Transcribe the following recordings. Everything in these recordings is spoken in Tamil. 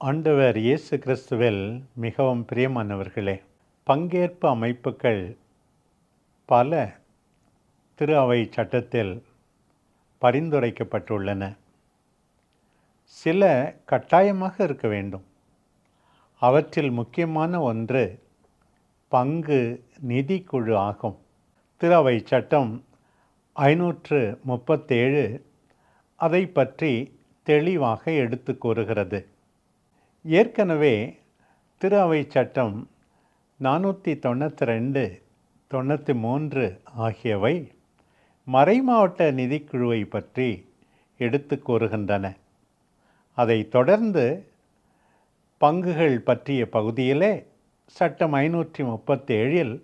ஆண்டவர் இயேசு கிறிஸ்துவில் மிகவும் பிரியமானவர்களே பங்கேற்பு அமைப்புகள் பல திரு அவை சட்டத்தில் பரிந்துரைக்கப்பட்டுள்ளன. சில கட்டாயமாக இருக்க வேண்டும். அவற்றில் முக்கியமான ஒன்று பங்கு நிதிக்குழு ஆகும். திரு அவை சட்டம் ஐநூற்று முப்பத்தேழு அதை பற்றி தெளிவாக எடுத்து கூறுகிறது. ஏற்கனவே திரு அவை சட்டம் நானூற்றி தொண்ணூற்றி ரெண்டு தொண்ணூற்றி மூன்று ஆகியவை மறைமாவட்ட நிதிக்குழுவை பற்றி எடுத்து கூறுகின்றன. அதைத் தொடர்ந்து பங்குகள் பற்றிய பகுதியிலே சட்டம் ஐநூற்றி முப்பத்தேழில்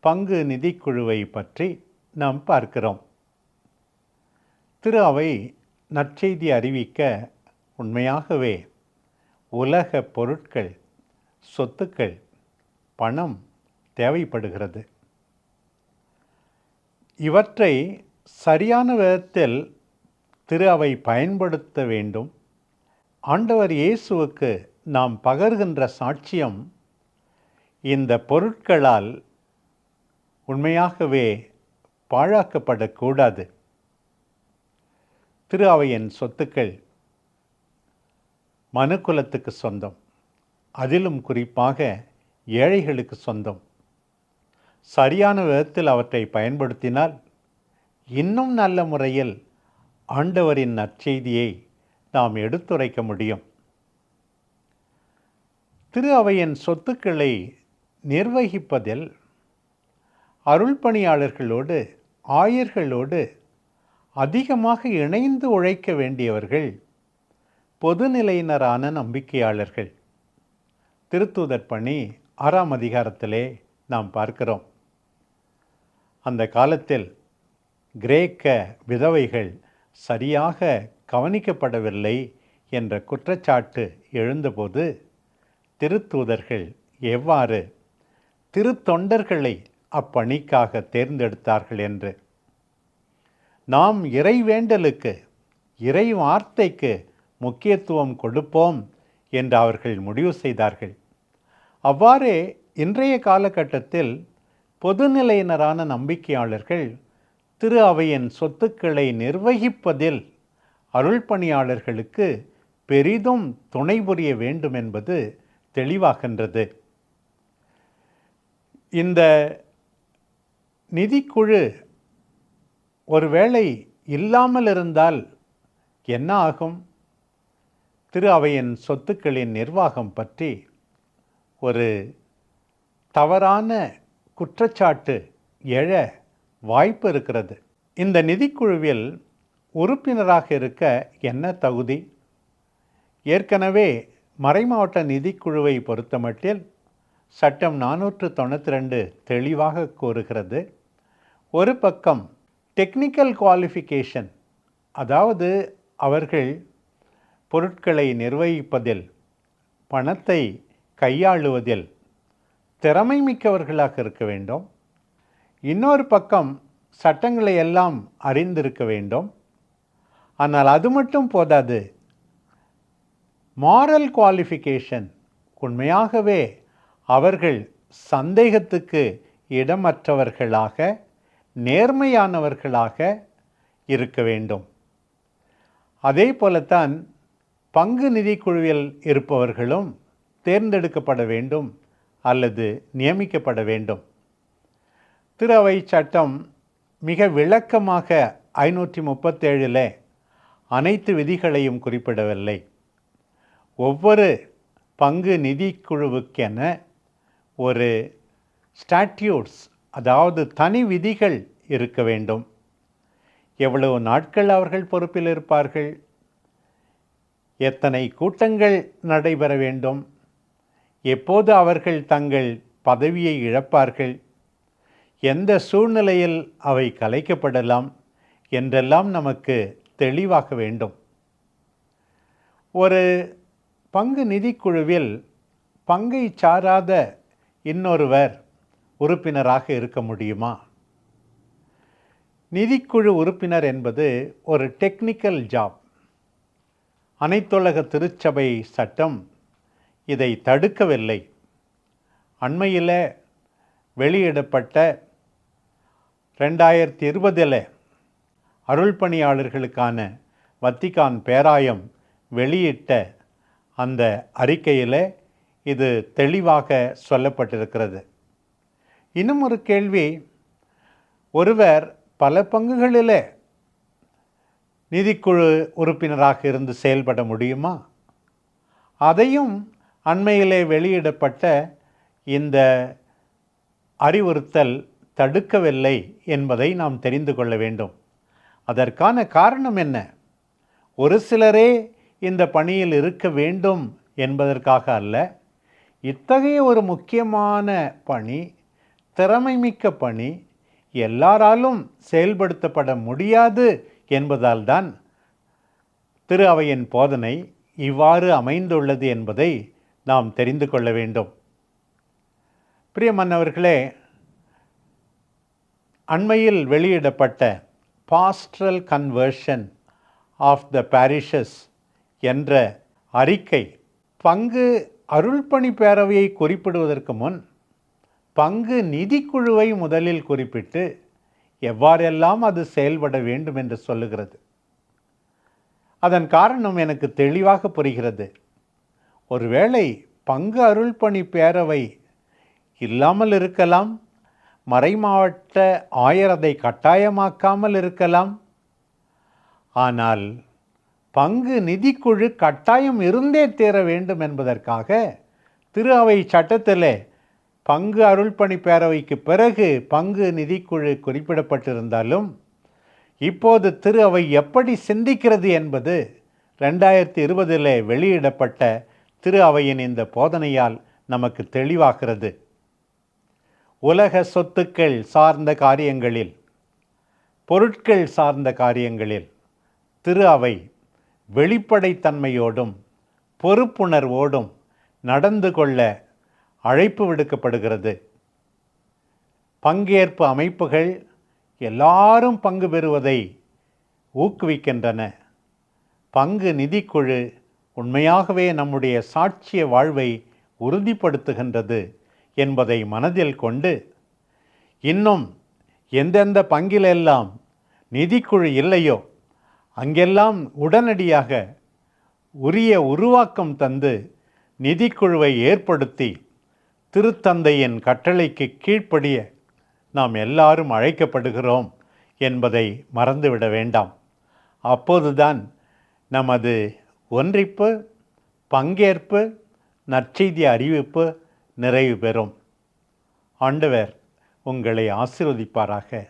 பங்கு நிதிக்குழுவை பற்றி நாம் பார்க்கிறோம். திரு அவை நற்செய்தி அறிவிக்க உண்மையாகவே உலக பொருட்கள் சொத்துக்கள் பணம் தேவைப்படுகிறது. இவற்றை சரியான விதத்தில் திரு அவை பயன்படுத்த வேண்டும். ஆண்டவர் இயேசுவுக்கு நாம் பகர்கின்ற சாட்சியம் இந்த பொருட்களால் உண்மையாகவே பாழாக்கப்படக்கூடாது. திரு அவையின் சொத்துக்கள் மனுக்குலத்துக்கு சொந்தம். அதிலும் குறிப்பாக ஏழைகளுக்கு சொந்தம். சரியான விதத்தில் அவற்றை பயன்படுத்தினால் இன்னும் நல்ல முறையில் ஆண்டவரின் நற்செய்தியை நாம் எடுத்துரைக்க முடியும். திரு அவையின் சொத்துக்களை நிர்வகிப்பதில் அருள்பணியாளர்களோடு ஆயர்களோடு அதிகமாக இணைந்து உழைக்க வேண்டியவர்கள் பொதுநிலையினரான நம்பிக்கையாளர்கள். திருத்தூதர் பணி ஆறாம் அதிகாரத்திலே நாம் பார்க்கிறோம். அந்த காலத்தில் கிரேக்க விதவைகள் சரியாக கவனிக்கப்படவில்லை என்ற குற்றச்சாட்டு எழுந்தபோது திருத்தூதர்கள் எவ்வாறு திருத்தொண்டர்களை அப்பணிக்காக தேர்ந்தெடுத்தார்கள் என்று. நாம் இறைவேண்டலுக்கு இறை வார்த்தைக்கு முக்கியத்துவம் கொடுப்போம் என்று அவர்கள் முடிவு செய்தார்கள். அவ்வாறே இன்றைய காலகட்டத்தில் பொதுநிலையினரான நம்பிக்கையாளர்கள் திரு அவையின் சொத்துக்களை நிர்வகிப்பதில் அருள் பணியாளர்களுக்கு பெரிதும் துணை புரிய வேண்டும் என்பது தெளிவாகின்றது. இந்த நிதிக்குழு ஒருவேளை இல்லாமல் இருந்தால் என்ன ஆகும்? திரு அவையின் சொத்துக்களின் நிர்வாகம் பற்றி ஒரு தவறான குற்றச்சாட்டு எழ வாய்ப்பு இருக்கிறது. இந்த நிதிக்குழுவில் உறுப்பினராக இருக்க என்ன தகுதி? ஏற்கனவே மறைமாவட்ட நிதிக்குழுவை பொறுத்தமட்டில் சட்டம் நானூற்று தொண்ணூற்றி ரெண்டு தெளிவாக கூறுகிறது. ஒரு பக்கம் டெக்னிக்கல் குவாலிஃபிகேஷன் அதாவது அவர்கள் பொருட்களை நிர்வகிப்பதில் பணத்தை கையாளுவதில் திறமை மிக்கவர்களாக இருக்க வேண்டும். இன்னொரு பக்கம் சட்டங்களை எல்லாம் அறிந்திருக்க வேண்டும். ஆனால் அது மட்டும் போதாது. மாரல் குவாலிஃபிகேஷன் உண்மையாகவே அவர்கள் சந்தேகத்துக்கு இடமற்றவர்களாக நேர்மையானவர்களாக இருக்க வேண்டும். அதே போலத்தான் பங்கு நிதிக்குழுவில் இருப்பவர்களும் தேர்ந்தெடுக்கப்பட வேண்டும் அல்லது நியமிக்கப்பட வேண்டும். திருவை சட்டம் மிக விளக்கமாக ஐநூற்றி முப்பத்தேழில் அனைத்து விதிகளையும் குறிப்பிடவில்லை. ஒவ்வொரு பங்கு நிதிக்குழுவுக்கென ஒரு ஸ்டாட்யூட்ஸ் அதாவது தனி விதிகள் இருக்க வேண்டும். எவ்வளவு நாட்கள் அவர்கள் பொறுப்பில் இருப்பார்கள்? எத்தனை கூட்டங்கள் நடைபெற வேண்டும்? எப்போது அவர்கள் தங்கள் பதவியை இழப்பார்கள்? எந்த சூழ்நிலையில் அவை கலைக்கப்படலாம் என்றெல்லாம் நமக்கு தெளிவாக வேண்டும். ஒரு பங்கு நிதிக்குழுவில் பங்கை சாராத இன்னொருவர் உறுப்பினராக இருக்க முடியுமா? நிதிக்குழு உறுப்பினர் என்பது ஒரு டெக்னிக்கல் ஜாப். அனைத்துலக திருச்சபை சட்டம் இதை தடுக்கவில்லை. அண்மையில் வெளியிடப்பட்ட ரெண்டாயிரத்தி இருபதில் அருள் பணியாளர்களுக்கான வத்திகான் பேராயம் வெளியிட்ட அந்த அறிக்கையில் இது தெளிவாக சொல்லப்பட்டிருக்கிறது. இன்னும் ஒரு கேள்வி. ஒருவர் பல பங்குகளில் நிதிக்குழு உறுப்பினராக இருந்து செயல்பட முடியுமா? அதையும் அண்மையிலே வெளியிடப்பட்ட இந்த அறிவுறுத்தல் தடுக்கவில்லை என்பதை நாம் தெரிந்து கொள்ள வேண்டும். அதற்கான காரணம் என்ன? ஒரு சிலரே இந்த பணியில் இருக்க வேண்டும் என்பதற்காக அல்ல இத்தகைய ஒரு முக்கியமான பணி திறமைமிக்க பணி எல்லாராலும் செயல்படுத்தப்பட முடியாது என்பதால் தான் திரு அவையின் போதனை இவ்வாறு அமைந்துள்ளது என்பதை நாம் தெரிந்து கொள்ள வேண்டும். பிரியமன்னவர்களே அண்மையில் வெளியிடப்பட்ட pastoral conversion of the parishes என்ற அறிக்கை பங்கு அருள்பணி பேரவையை குறிப்பிடுவதற்கு முன் பங்கு நிதிக்குழுவை முதலில் குறிப்பிட்டு எவ்வாறெல்லாம் அது செயல்பட வேண்டும் என்று சொல்லுகிறது. அதன் காரணம் எனக்கு தெளிவாக புரிகிறது. ஒருவேளை பங்கு அருள்பணி பேரவை இல்லாமல் இருக்கலாம் மறைமாவட்ட ஆயர் அதை கட்டாயமாக்காமல் இருக்கலாம். ஆனால் பங்கு நிதிக்குழு கட்டாயம் இருந்தே தீர வேண்டும் என்பதற்காக திரு அவை சட்டத்தில் பங்கு அருள்பணி பேரவைக்கு பிறகு பங்கு நிதிக்குழு குறிப்பிடப்பட்டிருந்தாலும் இப்போது திரு அவை எப்படி சிந்திக்கிறது என்பது ரெண்டாயிரத்தி இருபதில் வெளியிடப்பட்ட திரு அவையின் இந்த போதனையால் நமக்கு தெளிவாகிறது. உலக சொத்துக்கள் சார்ந்த காரியங்களில் பொருட்கள் சார்ந்த காரியங்களில் திரு அவை வெளிப்படைத்தன்மையோடும் பொறுப்புணர்வோடும் நடந்து கொள்ள அழைப்பு விடுக்கப்படுகிறது. பங்கேற்பு அமைப்புகள் எல்லாரும் பங்கு பெறுவதை ஊக்குவிக்கின்றன. பங்கு நிதிக்குழு உண்மையாகவே நம்முடைய சாட்சிய வாழ்வை உறுதிப்படுத்துகின்றது என்பதை மனதில் கொண்டு இன்னும் எந்தெந்த பங்கிலெல்லாம் நிதிக்குழு இல்லையோ அங்கெல்லாம் உடனடியாக உரிய உருவாக்கம் தந்து நிதிக்குழுவை ஏற்படுத்தி திருத்தந்தையின் கட்டளைக்கு கீழ்ப்படிய நாம் எல்லாரும் அழைக்கப்படுகிறோம் என்பதை மறந்துவிட வேண்டாம். அப்போதுதான் நமது ஒன்றிப்பு பங்கேற்பு நற்செய்தி அறிவிப்பு நிறைவு பெறும். ஆண்டவர் உங்களை ஆசிர்வதிப்பாராக.